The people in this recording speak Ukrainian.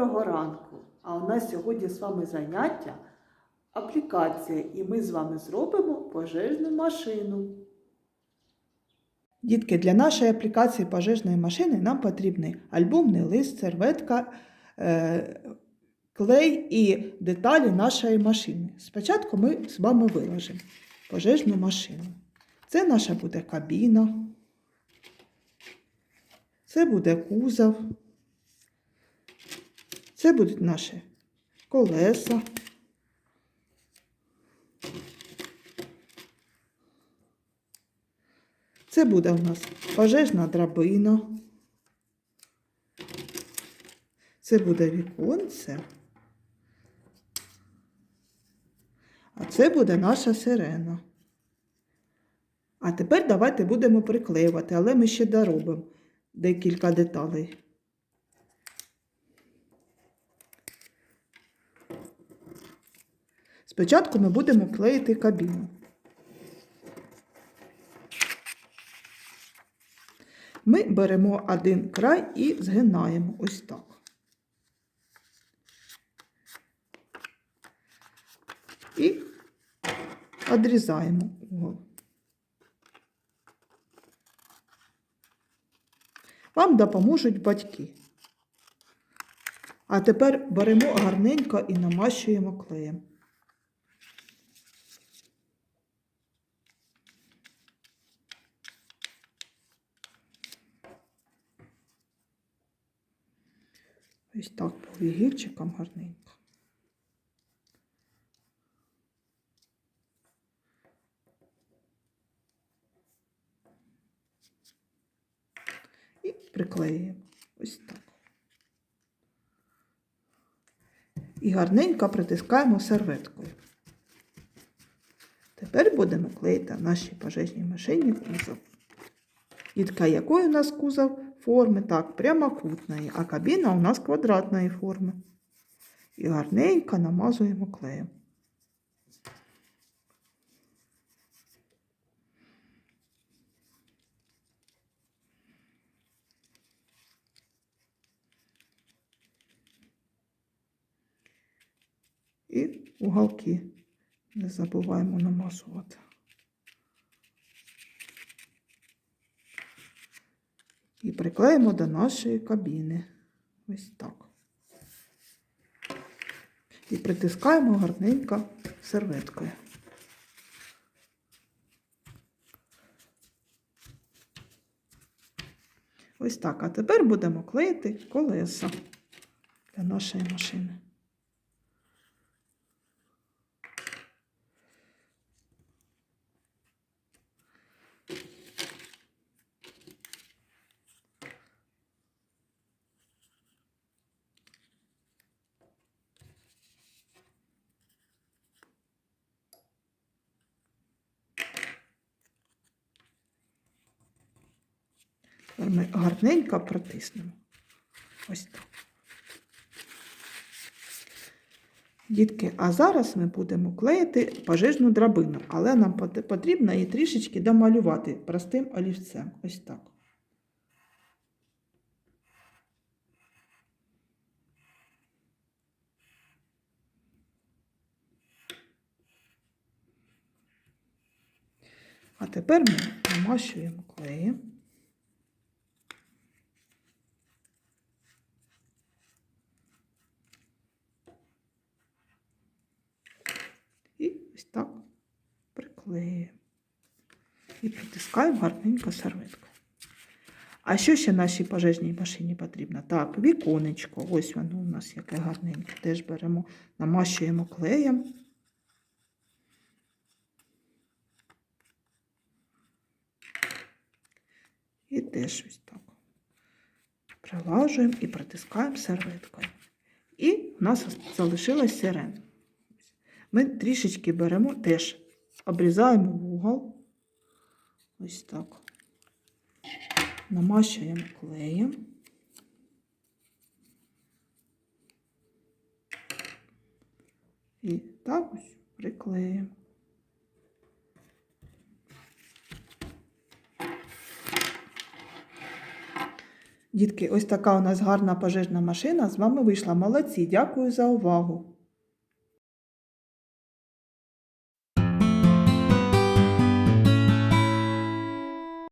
Доброго ранку! А у нас сьогодні з вами заняття аплікація, і ми з вами зробимо пожежну машину. Дітки, для нашої аплікації пожежної машини нам потрібний альбомний лист, серветка, е, клей і деталі нашої машини. Спочатку ми з вами виложимо пожежну машину. Це наша буде кабіна. Це буде кузов. Це будуть наші колеса. Це буде у нас пожежна драбина. Це буде віконце. А це буде наша сирена. А тепер давайте будемо приклеювати, але ми ще доробимо декілька деталей. Спочатку ми будемо клеїти кабіну. Ми беремо один край і згинаємо ось так. І відрізаємо угол. Вам допоможуть батьки. А тепер беремо гарненько і намащуємо клеєм. Ось так по вігірчикам гарненько. І приклеюємо ось так. І гарненько притискаємо серветкою. Тепер будемо клеїти нашій пожежній машині кузов. Дітка, якої у нас кузов форми? Так, прямокутної, а кабіна у нас квадратної форми. І гарненько намазуємо клеєм. І уголки не забуваємо намазувати. І приклеїмо до нашої кабіни. Ось так. І притискаємо гарненько серветкою. Ось так. А тепер будемо клеїти колеса для нашої машини. Ми гарненько протиснемо. Ось так. Дітки, а зараз ми будемо клеїти пожежну драбину, але нам потрібно її трішечки домалювати простим олівцем. Ось так. А тепер ми намащуємо клеєм. І ось так приклеюємо. І притискаємо гарненько серветкою. А що ще нашій пожежній машині потрібно? Так, віконечко. Ось воно у нас яке гарненьке. Теж беремо, намащуємо клеєм. І теж ось так. Прилажуємо і притискаємо серветкою. І в нас залишилась сирена. Ми трішечки беремо теж, обрізаємо вугол. Ось так. Намащуємо клеєм. І так ось приклеїмо. Дітки, ось така у нас гарна пожежна машина з вами вийшла. Молодці, дякую за увагу.